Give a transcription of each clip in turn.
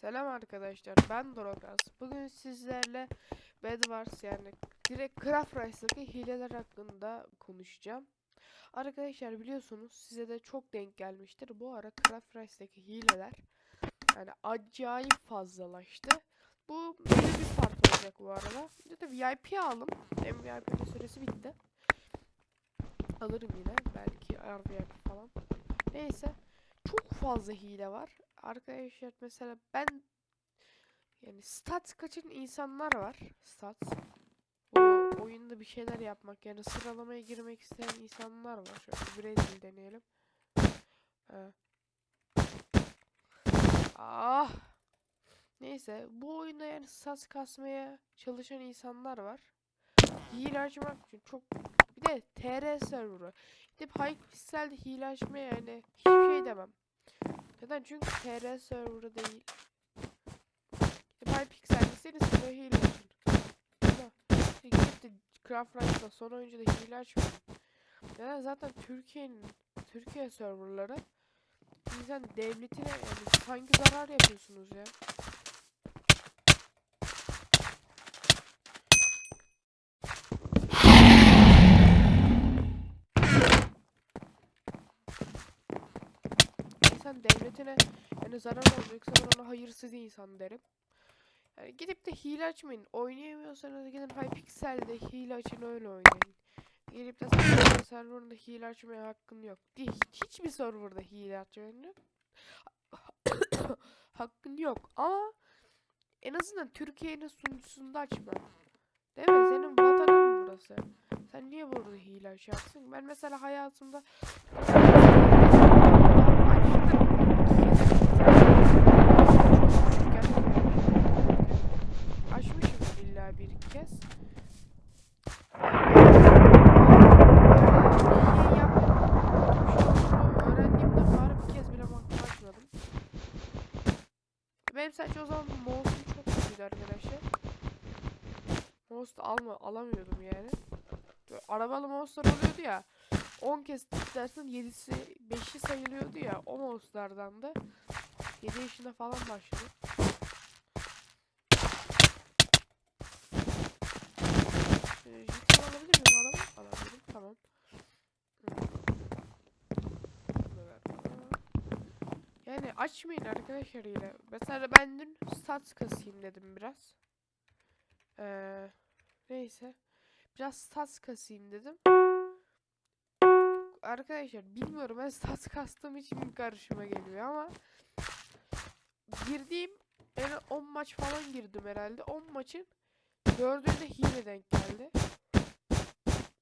Selam arkadaşlar ben Dorokas. Bugün sizlerle Bed Wars yani direkt Craft Rice'daki hileler hakkında konuşacağım. Arkadaşlar biliyorsunuz size de çok denk gelmiştir. Bu ara Craft Rice'daki hileler yani acayip fazlalaştı. Bu böyle bir part olacak bu arada. Bir de VIP aldım. Hem VIP'nin süresi bitti. Alırım yine belki RVIP falan. Neyse çok fazla hile var. Arkadaşlar mesela ben yani stats kaçın insanlar var. Stats. O oyunda bir şeyler yapmak yani sıralamaya girmek isteyen insanlar var. Şöyle Brezilya deneyelim. Ee. Ah. Neyse bu oyunda yani stats kasmaya çalışan insanlar var. Hile açmak için çok bir de TR serverı. Gidip Hypixel'de hile açmaya yani hiçbir şey demem. Neden? Çünkü TR serverı değil. Gidip Hypixel'deyseniz size hile. Ama işte gidip de Craft Rice'da son oyuncu da hile açmayın. Neden? Zaten Türkiye'nin Türkiye serverları insan devletine yani sanki zarar yapıyorsunuz ya. İnsan devletine yani zarar olacaksa ben ona hayırsız insan derim. Yani gidip de hile açmayın. Oynayamıyorsanız gidin Hypixel'de hile açın öyle oynayın. Gelip de sen serverında hile açmaya hakkın yok. Değil, hiçbir serverda hile açmaya hakkın yok ama en azından Türkiye'nin sunucusunda açma. Değil mi? Senin vatanın burası. Sen niye burada hile açarsın? Ben mesela hayatımda Açmışım illa bir iki kez. Şey yapmadım. Öğrendiğimde bari bir kez bile baktım açmadım. Benim sadece o zaman mouse'um çok kötüydü arkadaşlar. Da alma, alamıyordum yani. Böyle arabalı mouse'lar oluyordu ya. 10 kez tıklarsın 7'si 5'i sayılıyordu ya o mouse'lardan da 7 yaşında falan başladı. Ee. Yani açmayın arkadaşlar yine. Mesela ben dün stats kasayım dedim biraz. Neyse. Biraz stats kasayım dedim arkadaşlar bilmiyorum ben stats kastığım için karşıma geliyor ama girdiğim yani 10 maç falan girdim herhalde 10 maçın 4'ünde hile denk geldi.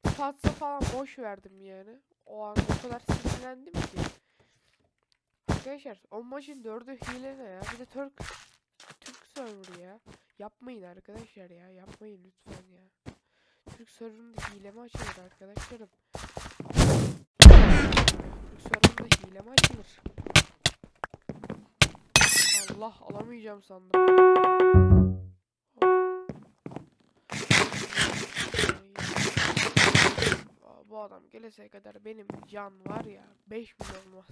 Stats'a falan boş verdim yani. O an o kadar sinirlendim ki. Arkadaşlar 10 maçın 4'ü hile ne ya? Bir de Türk server ya. Yapmayın arkadaşlar ya. Yapmayın lütfen ya. Türk serverında hile mi açılır arkadaşlarım? Türk serverında hile mi açılır? Allah alamayacağım sandım. Bu adam gelese kadar benim can var ya 5 milyon olmaz.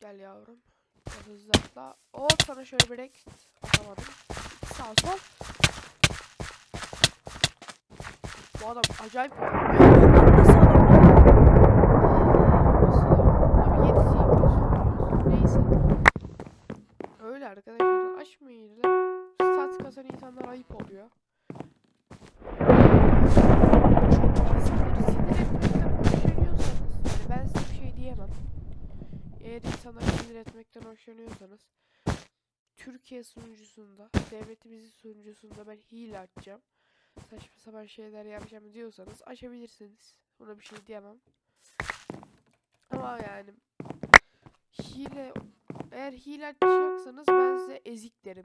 Gel yavrum. Gel hızlı sana şöyle bir rek atamadım. Sağ sol. Bu adam acayip. Öyle arkadaşlar. Açmayın lan. Stat kasan insanlar ayıp oluyor. Çok insanları sinir etmekten hoşlanıyorsanız, yani ben size bir şey diyemem. Eğer insanları sinir etmekten hoşlanıyorsanız, Türkiye sunucusunda, devletimizin sunucusunda ben hile açacağım. Saçma sapan şeyler yapacağım diyorsanız açabilirsiniz. Buna bir şey diyemem. Ama yani hile eğer hile açacaksanız ben size ezik derim.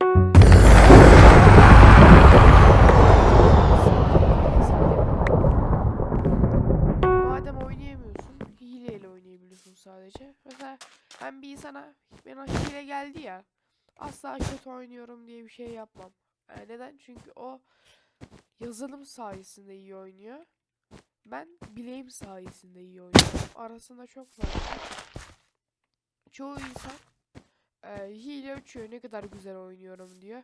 İnsana bana hile geldi ya, asla kötü oynuyorum diye bir şey yapmam. Yani neden? Çünkü o yazılım sayesinde iyi oynuyor. Ben bileğim sayesinde iyi oynuyorum. Arasında çok fark. Çoğu insan e, hile açıyor ne kadar güzel oynuyorum diyor.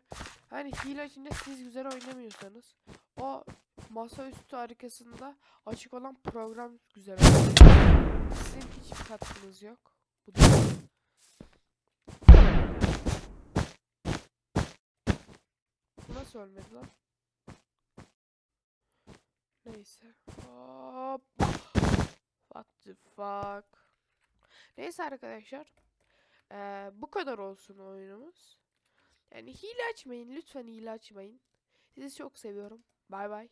Hani hile açınca siz güzel oynamıyorsanız o masaüstü arkasında açık olan program güzel oynuyor. Sizin hiçbir katkınız yok. Bu da nasıl ölmedi lan? Neyse. Hop. What the fuck? Neyse arkadaşlar. Eee, bu kadar olsun oyunumuz. Yani hile açmayın. Lütfen hile açmayın. Sizi çok seviyorum. Bay bay.